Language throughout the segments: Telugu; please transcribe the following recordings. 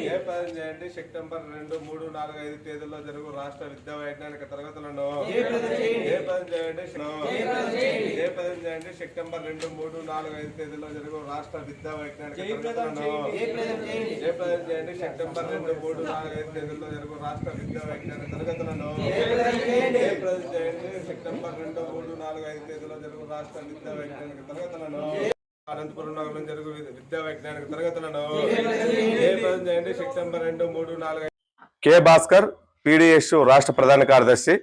జయప్రదం చేయండి సెప్టెంబర్ రెండు మూడు నాలుగు ఐదు తేదీల్లో జరుగు రాష్ట్ర విద్యా వైజ్ఞానిక తరగతులను జయప్రదం చేయండి జయప్రదం చేయండి సెప్టెంబర్ రెండు మూడు నాలుగు ఐదు తేదీల్లో జరుగు రాష్ట్ర విద్యా వైజ్ఞానిక తరగతులను జయప్రదం చేయండి సెప్టెంబర్ రెండు మూడు నాలుగు ఐదు తేదీల్లో జరుగు రాష్ట్ర విద్యా వైజ్ఞానిక తరగతులను జయప్రదం చేయండి సెప్టెంబర్ రెండు మూడు నాలుగు ఐదు తేదీల్లో జరుగు రాష్ట్ర విద్యా వైజ్ఞానిక తరగతులను అనంతపురం నగరంలో జరుగు విద్యా వైజ్ఞానిక తరగతులను చేయండి? సెప్టెంబర్ రెండు మూడు నాలుగు కె భాస్కర్ పిడిఎస్ రాష్ట్ర ప్రధాన కార్యదర్శి.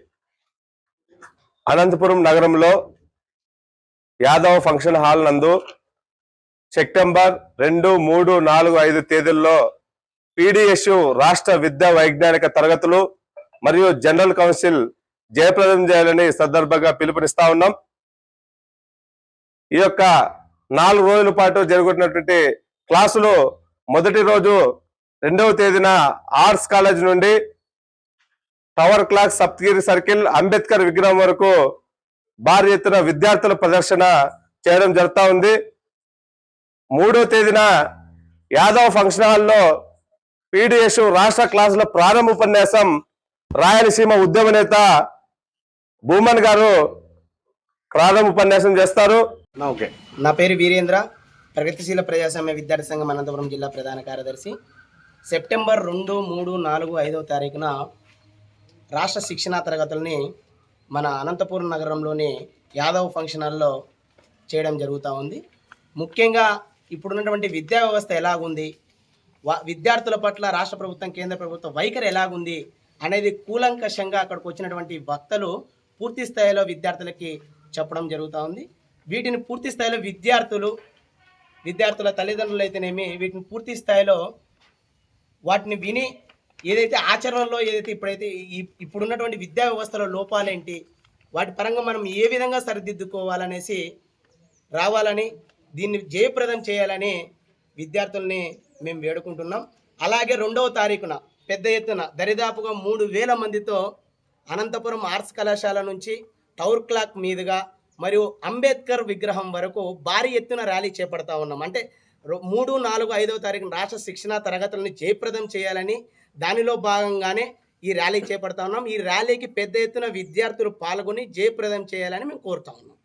అనంతపురం నగరంలో యాదవ్ ఫంక్షన్ హాల్ నందు సెప్టెంబర్ రెండు మూడు నాలుగు ఐదు తేదీల్లో పిడిఎస్ రాష్ట్ర విద్యా వైజ్ఞానిక తరగతులు మరియు జనరల్ కౌన్సిల్ జయప్రదం చేయాలని సందర్భంగా పిలుపునిస్తా ఉన్నాం. ఈ యొక్క నాలుగు రోజుల పాటు జరుగుతున్నటువంటి క్లాసులు మొదటి రోజు రెండవ తేదీన ఆర్ట్స్ కాలేజ్ నుండి tower clock Saptagiri circle Ambedkar విగ్రహం వరకు భారీ ఎత్తున విద్యార్థుల ప్రదర్శన చేయడం జరుగుతూ ఉంది. మూడో తేదీన యాదవ్ ఫంక్షన్ హాల్లో పీడిఎస్ రాష్ట్ర క్లాసుల ప్రారంభ ఉపన్యాసం రాయలసీమ ఉద్యమ నేత భూమన్ గారు ప్రారంభ ఉపన్యాసం చేస్తారు. ఓకే. నా పేరు వీరేంద్ర. ప్రగతిశీల ప్రజాస్వామ్య విద్యార్థి సంఘం అనంతపురం జిల్లా ప్రధాన కార్యదర్శి. సెప్టెంబర్ రెండు మూడు నాలుగు ఐదవ తారీఖున రాష్ట్ర శిక్షణా తరగతుల్ని మన అనంతపురం నగరంలోని యాదవ్ ఫంక్షన్ హాల్లో చేయడం జరుగుతూ ఉంది. ముఖ్యంగా ఇప్పుడున్నటువంటి విద్యా వ్యవస్థ ఎలాగుంది? వా- విద్యార్థుల పట్ల రాష్ట్ర ప్రభుత్వం కేంద్ర ప్రభుత్వం వైఖరి ఎలాగుంది? అనేది కూలంకషంగా అక్కడికి వచ్చినటువంటి వక్తలు పూర్తి స్థాయిలో విద్యార్థులకి చెప్పడం జరుగుతూ ఉంది. వీటిని పూర్తి స్థాయిలో విద్యార్థులు విద్యార్థుల తల్లిదండ్రులు అయితేనేమి వీటిని పూర్తి స్థాయిలో వాటిని విని ఏదైతే ఆచరణలో ఏదైతే ఇప్పుడైతే ఇప్పుడున్నటువంటి విద్యా వ్యవస్థలో లోపాలేంటి వాటి పరంగా మనం ఏ విధంగా సరిదిద్దుకోవాలనేసి రావాలని దీన్ని జయప్రదం చేయాలని విద్యార్థుల్ని మేము వేడుకుంటున్నాం. అలాగే రెండవ తారీఖున పెద్ద ఎత్తున దరిదాపుగా మూడు వేల మందితో అనంతపురం ఆర్ట్స్ కళాశాల నుంచి టవర్ క్లాక్ మీదుగా మరియు అంబేద్కర్ విగ్రహం వరకు భారీ ఎత్తున ర్యాలీ చేపడతా ఉన్నాం. అంటే మూడు నాలుగు ఐదవ తారీఖున రాష్ట్ర శిక్షణా తరగతులను జయప్రదం చేయాలని దానిలో భాగంగానే ఈ ర్యాలీ చేపడతా ఉన్నాం. ఈ ర్యాలీకి పెద్ద ఎత్తున విద్యార్థులు పాల్గొని జయప్రదం చేయాలని మేము కోరుతా ఉన్నాం.